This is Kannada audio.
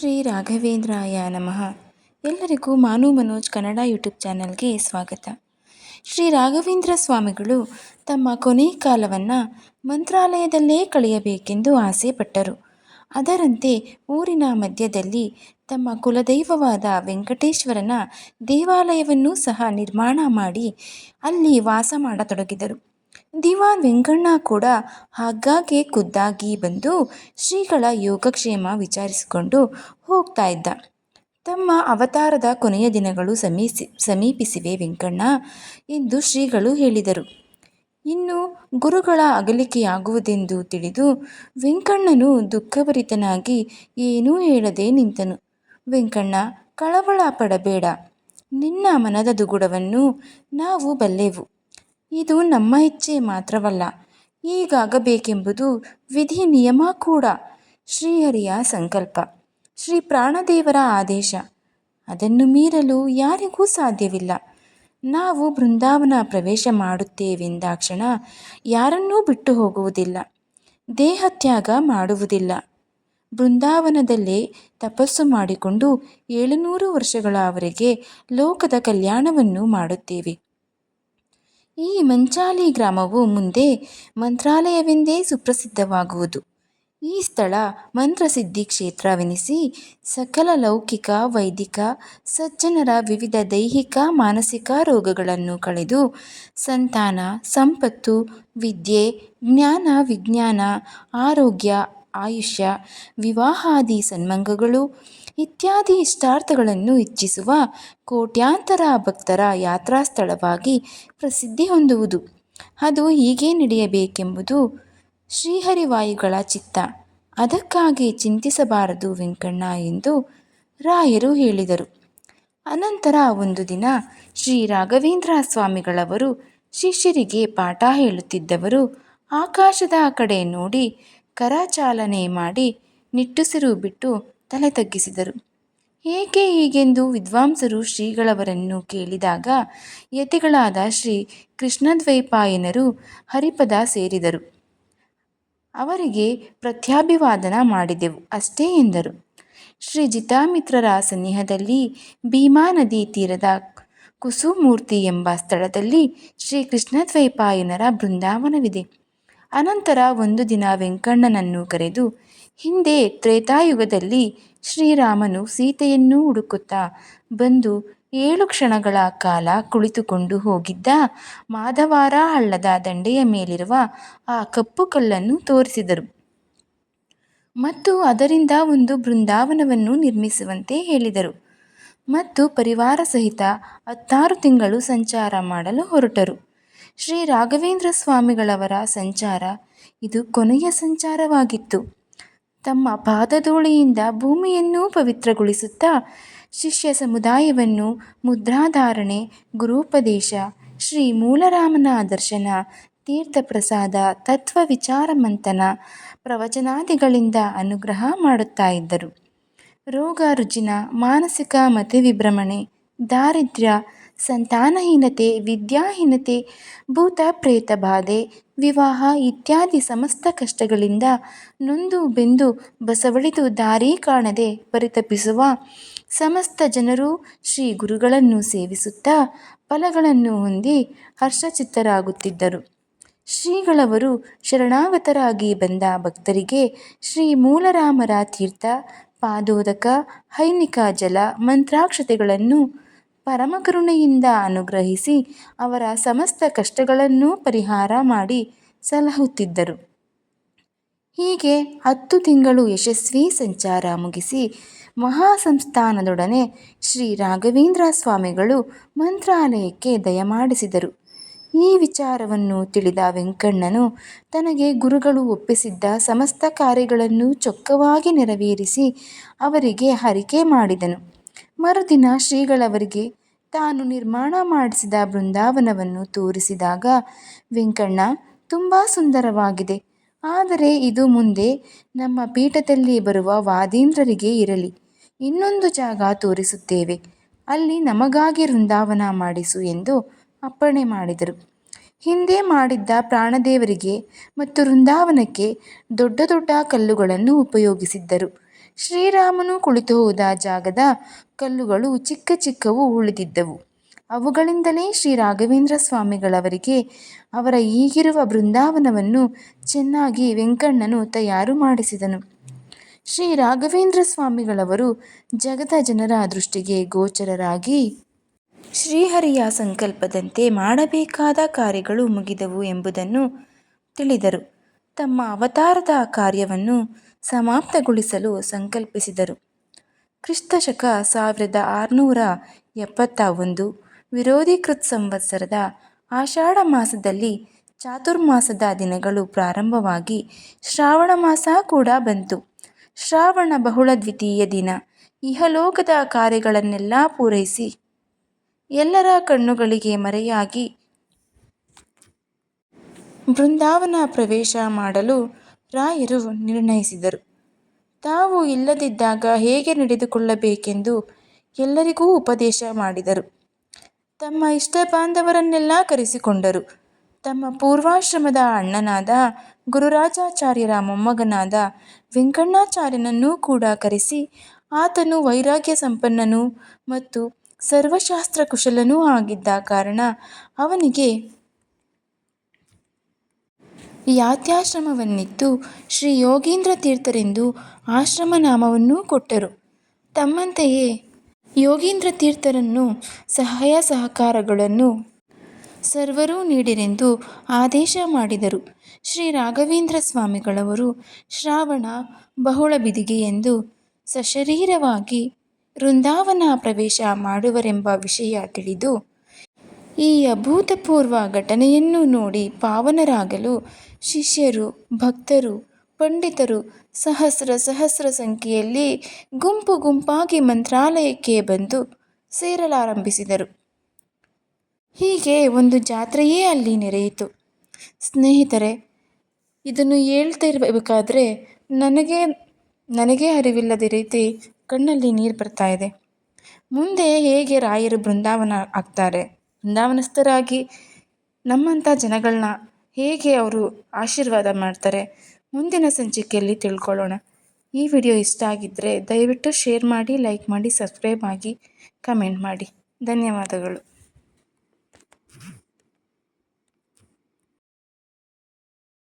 ಶ್ರೀ ರಾಘವೇಂದ್ರಾಯ ನಮಃ. ಎಲ್ಲರಿಗೂ ಮಾನು ಮನೋಜ್ ಕನ್ನಡ ಯೂಟ್ಯೂಬ್ ಚಾನಲ್ಗೆ ಸ್ವಾಗತ. ಶ್ರೀ ರಾಘವೇಂದ್ರ ಸ್ವಾಮಿಗಳು ತಮ್ಮ ಕೊನೆ ಕಾಲವನ್ನು ಮಂತ್ರಾಲಯದಲ್ಲೇ ಕಳೆಯಬೇಕೆಂದು ಆಸೆ ಪಟ್ಟರು ಅದರಂತೆ ಊರಿನ ಮಧ್ಯದಲ್ಲಿ ತಮ್ಮ ಕುಲದೈವವಾದ ವೆಂಕಟೇಶ್ವರನ ದೇವಾಲಯವನ್ನು ಸಹ ನಿರ್ಮಾಣ ಮಾಡಿ ಅಲ್ಲಿ ವಾಸ ಮಾಡತೊಡಗಿದರು. ದಿವಾನ್ ವೆಂಕಣ್ಣ ಕೂಡ ಆಗಾಗ್ಗೆ ಖುದ್ದಾಗಿ ಬಂದು ಶ್ರೀಗಳ ಯೋಗಕ್ಷೇಮ ವಿಚಾರಿಸಿಕೊಂಡು ಹೋಗ್ತಾ ಇದ್ದ. ತಮ್ಮ ಅವತಾರದ ಕೊನೆಯ ದಿನಗಳು ಸಮೀಸಿ, ಸಮೀಪಿಸಿವೆ ವೆಂಕಣ್ಣ ಎಂದು ಶ್ರೀಗಳು ಹೇಳಿದರು. ಇನ್ನು ಗುರುಗಳ ಅಗಲಿಕೆಯಾಗುವುದೆಂದು ತಿಳಿದು ವೆಂಕಣ್ಣನು ದುಃಖಭರಿತನಾಗಿ ಏನೂ ಹೇಳದೆ ನಿಂತನು. ವೆಂಕಣ್ಣ, ಕಳವಳ ಪಡಬೇಡ. ನಿನ್ನ ಮನದ ದುಗುಡವನ್ನು ನಾವು ಬಲ್ಲೆವು. ಇದು ನಮ್ಮ ಇಚ್ಛೆ ಮಾತ್ರವಲ್ಲ. ಹೀಗಾಗಬೇಕೆಂಬುದು ವಿಧಿ ನಿಯಮ ಕೂಡ. ಶ್ರೀಹರಿಯ ಸಂಕಲ್ಪ. ಶ್ರೀ ಪ್ರಾಣದೇವರ ಆದೇಶ. ಅದನ್ನು ಮೀರಲು ಯಾರಿಗೂ ಸಾಧ್ಯವಿಲ್ಲ. ನಾವು ಬೃಂದಾವನ ಪ್ರವೇಶ ಮಾಡುತ್ತೇವೆಂದಾಕ್ಷಣ ಯಾರನ್ನೂ ಬಿಟ್ಟು ಹೋಗುವುದಿಲ್ಲ. ದೇಹತ್ಯಾಗ ಮಾಡುವುದಿಲ್ಲ. ಬೃಂದಾವನದಲ್ಲೇ ತಪಸ್ಸು ಮಾಡಿಕೊಂಡು ಏಳುನೂರು ವರ್ಷಗಳವರೆಗೆ ಲೋಕದ ಕಲ್ಯಾಣವನ್ನು ಮಾಡುತ್ತೇವೆ. ಈ ಮಂಚಾಲಿ ಗ್ರಾಮವು ಮುಂದೆ ಮಂತ್ರಾಲಯವೆಂದೇ ಸುಪ್ರಸಿದ್ಧವಾಗುವುದು. ಈ ಸ್ಥಳ ಮಂತ್ರಸಿದ್ಧಿ ಕ್ಷೇತ್ರವೆನಿಸಿ ಸಕಲ ಲೌಕಿಕ, ವೈದಿಕ, ಸಜ್ಜನರ ವಿವಿಧ ದೈಹಿಕ, ಮಾನಸಿಕ ರೋಗಗಳನ್ನು ಕಳೆದು ಸಂತಾನ, ಸಂಪತ್ತು, ವಿದ್ಯೆ, ಜ್ಞಾನ, ವಿಜ್ಞಾನ, ಆರೋಗ್ಯ ಆಯುಷ್ಯ, ವಿವಾಹಾದಿ ಸನ್ಮಂಗಗಳು ಇತ್ಯಾದಿ ಇಷ್ಟಾರ್ಥಗಳನ್ನು ಇಚ್ಛಿಸುವ ಕೋಟ್ಯಾಂತರ ಭಕ್ತರ ಯಾತ್ರಾ ಸ್ಥಳವಾಗಿ ಪ್ರಸಿದ್ಧಿ ಹೊಂದುವುದು. ಅದು ಹೀಗೆ ನಡೆಯಬೇಕೆಂಬುದು ಶ್ರೀಹರಿವಾಯುಗಳ ಚಿತ್ತ. ಅದಕ್ಕಾಗಿ ಚಿಂತಿಸಬಾರದು ವೆಂಕಣ್ಣ ಎಂದು ರಾಯರು ಹೇಳಿದರು. ಅನಂತರ ಒಂದು ದಿನ ಶ್ರೀ ರಾಘವೇಂದ್ರ ಸ್ವಾಮಿಗಳವರು ಶಿಷ್ಯರಿಗೆ ಪಾಠ ಹೇಳುತ್ತಿದ್ದವರು ಆಕಾಶದ ಕಡೆ ನೋಡಿ ಕರಚಾಲನೆ ಮಾಡಿ ನಿಟ್ಟುಸಿರು ಬಿಟ್ಟು ತಲೆ ತಗ್ಗಿಸಿದರು. ಏಕೆ ಹೀಗೆಂದು ವಿದ್ವಾಂಸರು ಶ್ರೀಗಳವರನ್ನು ಕೇಳಿದಾಗ ಯತಿಗಳಾದ ಶ್ರೀ ಕೃಷ್ಣದ್ವೈಪಾಯನರು ಹರಿಪದ ಸೇರಿದರು. ಅವರಿಗೆ ಪ್ರತ್ಯಾಭಿವಾದನ ಮಾಡಿದೆವು ಅಷ್ಟೇ ಎಂದರು. ಶ್ರೀ ಜಿತಾಮಿತ್ರರ ಸನಿಹದಲ್ಲಿ ಭೀಮಾ ನದಿ ತೀರದ ಕುಸುಮೂರ್ತಿ ಎಂಬ ಸ್ಥಳದಲ್ಲಿ ಶ್ರೀ ಕೃಷ್ಣದ್ವೈಪಾಯನರ ಬೃಂದಾವನವಿದೆ. ಅನಂತರ ಒಂದು ದಿನ ವೆಂಕಣ್ಣನನ್ನು ಕರೆದು, ಹಿಂದೆ ತ್ರೇತಾಯುಗದಲ್ಲಿ ಶ್ರೀರಾಮನು ಸೀತೆಯನ್ನು ಹುಡುಕುತ್ತಾ ಬಂದು ಏಳು ಕ್ಷಣಗಳ ಕಾಲ ಕುಳಿತುಕೊಂಡು ಹೋಗಿದ್ದ ಮಾಧವಾರ ಹಳ್ಳದ ದಂಡೆಯ ಮೇಲಿರುವ ಆ ಕಪ್ಪು ಕಲ್ಲನ್ನು ತೋರಿಸಿದರು. ಮತ್ತು ಅದರಿಂದ ಒಂದು ಬೃಂದಾವನವನ್ನು ನಿರ್ಮಿಸುವಂತೆ ಹೇಳಿದರು. ಮತ್ತು ಪರಿವಾರ ಸಹಿತ ಹತ್ತಾರು ತಿಂಗಳು ಸಂಚಾರ ಮಾಡಲು ಹೊರಟರು. ಶ್ರೀ ರಾಘವೇಂದ್ರ ಸ್ವಾಮಿಗಳವರ ಸಂಚಾರ ಇದು ಕೊನೆಯ ಸಂಚಾರವಾಗಿತ್ತು. ತಮ್ಮ ಪಾದಧೂಳಿಯಿಂದ ಭೂಮಿಯನ್ನೂ ಪವಿತ್ರಗೊಳಿಸುತ್ತಾ ಶಿಷ್ಯ ಸಮುದಾಯವನ್ನು ಮುದ್ರಾಧಾರಣೆ, ಗುರುಪದೇಶ, ಶ್ರೀ ಮೂಲರಾಮನ ದರ್ಶನ ತೀರ್ಥಪ್ರಸಾದ ತತ್ವ ವಿಚಾರ ಮಂಥನ, ಪ್ರವಚನಾದಿಗಳಿಂದ ಅನುಗ್ರಹ ಮಾಡುತ್ತಾ ಇದ್ದರು. ರೋಗ, ರುಜಿನ, ಮಾನಸಿಕ ಮತಿವಿಭ್ರಮಣೆ ದಾರಿದ್ರ್ಯ ಸಂತಾನಹೀನತೆ, ವಿದ್ಯಾಹೀನತೆ ಭೂತ ಪ್ರೇತ ಬಾಧೆ ವಿವಾಹ ಇತ್ಯಾದಿ ಸಮಸ್ತ ಕಷ್ಟಗಳಿಂದ ನೊಂದು ಬೆಂದು ಬಸವಳಿದು ದಾರಿ ಕಾಣದೆ ಪರಿತಪಿಸುವ ಸಮಸ್ತ ಜನರು ಶ್ರೀ ಗುರುಗಳನ್ನು ಸೇವಿಸುತ್ತಾ ಫಲಗಳನ್ನು ಹೊಂದಿ ಹರ್ಷಚಿತ್ತರಾಗುತ್ತಿದ್ದರು. ಶ್ರೀಗಳವರು ಶರಣಾಗತರಾಗಿ ಬಂದ ಭಕ್ತರಿಗೆ ಶ್ರೀ ಮೂಲರಾಮರ ತೀರ್ಥ, ಪಾದೋದಕ, ಹೈನಿಕ ಜಲ, ಮಂತ್ರಾಕ್ಷತೆಗಳನ್ನು ಪರಮಕರುಣೆಯಿಂದ ಅನುಗ್ರಹಿಸಿ ಅವರ ಸಮಸ್ತ ಕಷ್ಟಗಳನ್ನೂ ಪರಿಹಾರ ಮಾಡಿ ಸಲಹುತ್ತಿದ್ದರು. ಹೀಗೆ ಹತ್ತು ತಿಂಗಳು ಯಶಸ್ವಿ ಸಂಚಾರ ಮುಗಿಸಿ ಮಹಾಸಂಸ್ಥಾನದೊಡನೆ ಶ್ರೀ ರಾಘವೇಂದ್ರ ಸ್ವಾಮಿಗಳು ಮಂತ್ರಾಲಯಕ್ಕೆ ದಯಮಾಡಿಸಿದರು ಈ ವಿಚಾರವನ್ನು ತಿಳಿದ ವೆಂಕಣ್ಣನು ತನಗೆ ಗುರುಗಳು ಒಪ್ಪಿಸಿದ್ದ ಸಮಸ್ತ ಕಾರ್ಯಗಳನ್ನು ಚೊಕ್ಕವಾಗಿ ನೆರವೇರಿಸಿ ಅವರಿಗೆ ಹರಿಕೆ ಮಾಡಿದನು. ಮರುದಿನ ಶ್ರೀಗಳವರಿಗೆ ತಾನು ನಿರ್ಮಾಣ ಮಾಡಿಸಿದ ಬೃಂದಾವನವನ್ನು ತೋರಿಸಿದಾಗ, ವೆಂಕಣ್ಣ, ತುಂಬ ಸುಂದರವಾಗಿದೆ. ಆದರೆ ಇದು ಮುಂದೆ ನಮ್ಮ ಪೀಠದಲ್ಲಿ ಬರುವ ವಾದೀಂದ್ರರಿಗೆ ಇರಲಿ. ಇನ್ನೊಂದು ಜಾಗ ತೋರಿಸುತ್ತೇವೆ. ಅಲ್ಲಿ ನಮಗಾಗಿ ವೃಂದಾವನ ಮಾಡಿಸು ಎಂದು ಅಪ್ಪಣೆ ಮಾಡಿದರು. ಹಿಂದೆ ಮಾಡಿದ್ದ ಪ್ರಾಣದೇವರಿಗೆ ಮತ್ತು ವೃಂದಾವನಕ್ಕೆ ದೊಡ್ಡ ದೊಡ್ಡ ಕಲ್ಲುಗಳನ್ನು ಉಪಯೋಗಿಸಿದ್ದರು. ಶ್ರೀರಾಮನು ಕುಳಿತು ಹೋದ ಜಾಗದ ಕಲ್ಲುಗಳು ಚಿಕ್ಕ ಚಿಕ್ಕವು ಉಳಿದಿದ್ದವು. ಅವುಗಳಿಂದಲೇ ಶ್ರೀ ರಾಘವೇಂದ್ರ ಸ್ವಾಮಿಗಳವರಿಗೆ ಅವರ ಈಗಿರುವ ಬೃಂದಾವನವನ್ನು ಚೆನ್ನಾಗಿ ವೆಂಕಣ್ಣನು ತಯಾರು ಮಾಡಿಸಿದನು. ಶ್ರೀ ರಾಘವೇಂದ್ರ ಸ್ವಾಮಿಗಳವರು ಜಗದ ಜನರ ದೃಷ್ಟಿಗೆ ಗೋಚರರಾಗಿ ಶ್ರೀಹರಿಯ ಸಂಕಲ್ಪದಂತೆ ಮಾಡಬೇಕಾದ ಕಾರ್ಯಗಳು ಮುಗಿದವು ಎಂಬುದನ್ನು ತಿಳಿದರು. ತಮ್ಮ ಅವತಾರದ ಕಾರ್ಯವನ್ನು ಸಮಾಪ್ತಗೊಳಿಸಲು ಸಂಕಲ್ಪಿಸಿದರು. ಕ್ರಿಸ್ತಶಕ ಸಾವಿರದ ಆರುನೂರ ಎಪ್ಪತ್ತ ಒಂದು ವಿರೋಧಿ ಕೃತ್ ಸಂವತ್ಸರದ ಆಷಾಢ ಮಾಸದಲ್ಲಿ ಚಾತುರ್ಮಾಸದ ದಿನಗಳು ಪ್ರಾರಂಭವಾಗಿ ಶ್ರಾವಣ ಮಾಸ ಕೂಡ ಬಂತು. ಶ್ರಾವಣ ಬಹುಳ ದ್ವಿತೀಯ ದಿನ. ಇಹಲೋಕದ ಕಾರ್ಯಗಳನ್ನೆಲ್ಲ ಪೂರೈಸಿ ಎಲ್ಲರ ಕಣ್ಣುಗಳಿಗೆ ಮರೆಯಾಗಿ ಬೃಂದಾವನ ಪ್ರವೇಶ ಮಾಡಲು ರಾಯರು ನಿರ್ಣಯಿಸಿದರು. ತಾವು ಇಲ್ಲದಿದ್ದಾಗ ಹೇಗೆ ನಡೆದುಕೊಳ್ಳಬೇಕೆಂದು ಎಲ್ಲರಿಗೂ ಉಪದೇಶ ಮಾಡಿದರು. ತಮ್ಮ ಇಷ್ಟ ಬಾಂಧವರನ್ನೆಲ್ಲ ಕರೆಸಿಕೊಂಡರು. ತಮ್ಮ ಪೂರ್ವಾಶ್ರಮದ ಅಣ್ಣನಾದ ಗುರುರಾಜಾಚಾರ್ಯರ ಮೊಮ್ಮಗನಾದ ವೆಂಕಣ್ಣಾಚಾರ್ಯನನ್ನೂ ಕೂಡ ಕರೆಸಿ, ಆತನು ವೈರಾಗ್ಯ ಸಂಪನ್ನನೂ ಮತ್ತು ಸರ್ವಶಾಸ್ತ್ರ ಕುಶಲನೂ ಆಗಿದ್ದ ಕಾರಣ ಅವನಿಗೆ ಯಾತ್ಯಾಶ್ರಮವನ್ನಿತ್ತು ಶ್ರೀ ಯೋಗೀಂದ್ರ ತೀರ್ಥರೆಂದು ಆಶ್ರಮ ನಾಮವನ್ನೂ ಕೊಟ್ಟರು. ತಮ್ಮಂತೆಯೇ ಯೋಗೀಂದ್ರ ತೀರ್ಥರನ್ನು ಸಹಾಯ ಸಹಕಾರಗಳನ್ನು ಸರ್ವರೂ ನೀಡಿರೆಂದು ಆದೇಶ ಮಾಡಿದರು. ಶ್ರೀ ರಾಘವೇಂದ್ರ ಸ್ವಾಮಿಗಳವರು ಶ್ರಾವಣ ಬಹುಳ ಬಿದಿಗೆ ಎಂದು ಸಶರೀರವಾಗಿ ವೃಂದಾವನ ಪ್ರವೇಶ ಮಾಡುವರೆಂಬ ವಿಷಯ ತಿಳಿದು ಈ ಅಭೂತಪೂರ್ವ ಘಟನೆಯನ್ನು ನೋಡಿ ಪಾವನರಾಗಲು ಶಿಷ್ಯರು, ಭಕ್ತರು, ಪಂಡಿತರು ಸಹಸ್ರ ಸಹಸ್ರ ಸಂಖ್ಯೆಯಲ್ಲಿ ಗುಂಪು ಗುಂಪಾಗಿ ಮಂತ್ರಾಲಯಕ್ಕೆ ಬಂದು ಸೇರಲಾರಂಭಿಸಿದರು. ಹೀಗೆ ಒಂದು ಜಾತ್ರೆಯೇ ಅಲ್ಲಿ ನೆರೆಯಿತು. ಸ್ನೇಹಿತರೆ, ಇದನ್ನು ಹೇಳ್ತಿರಬೇಕಾದ್ರೆ ನನಗೆ ನನಗೆ ಅರಿವಿಲ್ಲದ ರೀತಿ ಕಣ್ಣಲ್ಲಿ ನೀರು ಬರ್ತಾ ಇದೆ. ಮುಂದೆ ಹೇಗೆ ರಾಯರು ಬೃಂದಾವನ ಆಗ್ತಾರೆ? ಬೃಂದಾವನಸ್ಥರಾಗಿ ನಮ್ಮಂಥ ಜನಗಳನ್ನ ಹೇಗೆ ಅವರು ಆಶೀರ್ವಾದ ಮಾಡ್ತಾರೆ ಮುಂದಿನ ಸಂಚಿಕೆಯಲ್ಲಿ ತಿಳ್ಕೊಳ್ಳೋಣ. ಈ ವಿಡಿಯೋ ಇಷ್ಟ ಆಗಿದ್ದರೆ ದಯವಿಟ್ಟು ಶೇರ್ ಮಾಡಿ, ಲೈಕ್ ಮಾಡಿ, ಸಬ್ಸ್ಕ್ರೈಬ್ ಆಗಿ ಕಮೆಂಟ್ ಮಾಡಿ. ಧನ್ಯವಾದಗಳು.